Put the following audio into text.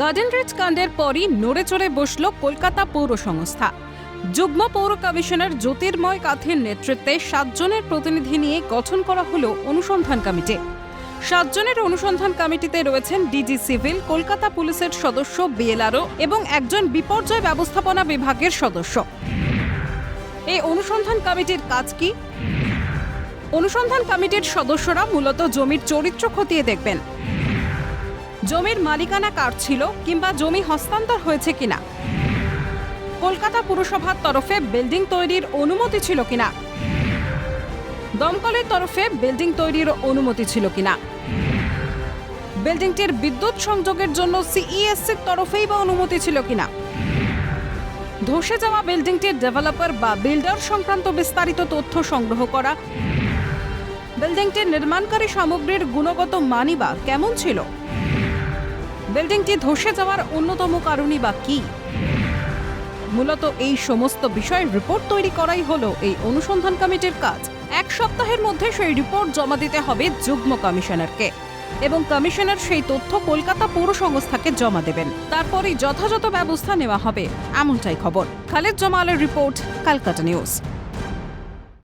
Garden rich কাণ্ডের পরই নড়ে চড়ে বসল কলকাতা পৌর সংস্থা। যুগ্ম পৌর কমিশনার জ্যোতির্ময় কাথের নেতৃত্বে সাতজনের প্রতিনিধি নিয়ে গঠন করা হলো অনুসন্ধান কমিটি। সাতজনের অনুসন্ধান কমিটিতে রয়েছেন ডিজি সিভিল, কলকাতা পুলিশের সদস্য বিএলআরও এবং একজন বিপর্যয় ব্যবস্থাপনা বিভাগের সদস্য। এই অনুসন্ধান কমিটির কাজ কি? অনুসন্ধান কমিটির সদস্যরা মূলত জমির চরিত্র খতিয়ে দেখবেন। জমির মালিকানা কার ছিল কিংবা জমি হস্তান্তর হয়েছে কিনা? কলকাতা পুরসভার তরফে বিল্ডিং তৈরির অনুমতি ছিল কিনা? দমকলের তরফে বিল্ডিং তৈরির অনুমতি ছিল কিনা? বিল্ডিংটির বিদ্যুৎ সংযোগের জন্য সিইএসসির তরফেই বা অনুমতি ছিল কিনা? ধসে যাওয়া বিল্ডিংটির ডেভেলপার বা বিল্ডার সংক্রান্ত বিস্তারিত তথ্য সংগ্রহ করা? বিল্ডিংটির নির্মাণকারী সামগ্রীর গুণগত মানই বা কেমন ছিল? বিল্ডিংটি ধসে যাওয়ার অন্যতম কারণই বা কি? মূলত এই সমস্ত বিষয়ের রিপোর্ট তৈরি করাই হলো এই অনুসন্ধান কমিটির কাজ। এক সপ্তাহের মধ্যে সেই রিপোর্ট জমা দিতে হবে যুগ্ম কমিশনারকে এবং কমিশনার সেই তথ্য কলকাতা পৌর সংস্থাকে জমা দেবেন। তারপরেই যথাযথ ব্যবস্থা নেওয়া হবে, এমনটাই খবর। খালেদ জমালের রিপোর্ট ক্যালকাটা নিউজ।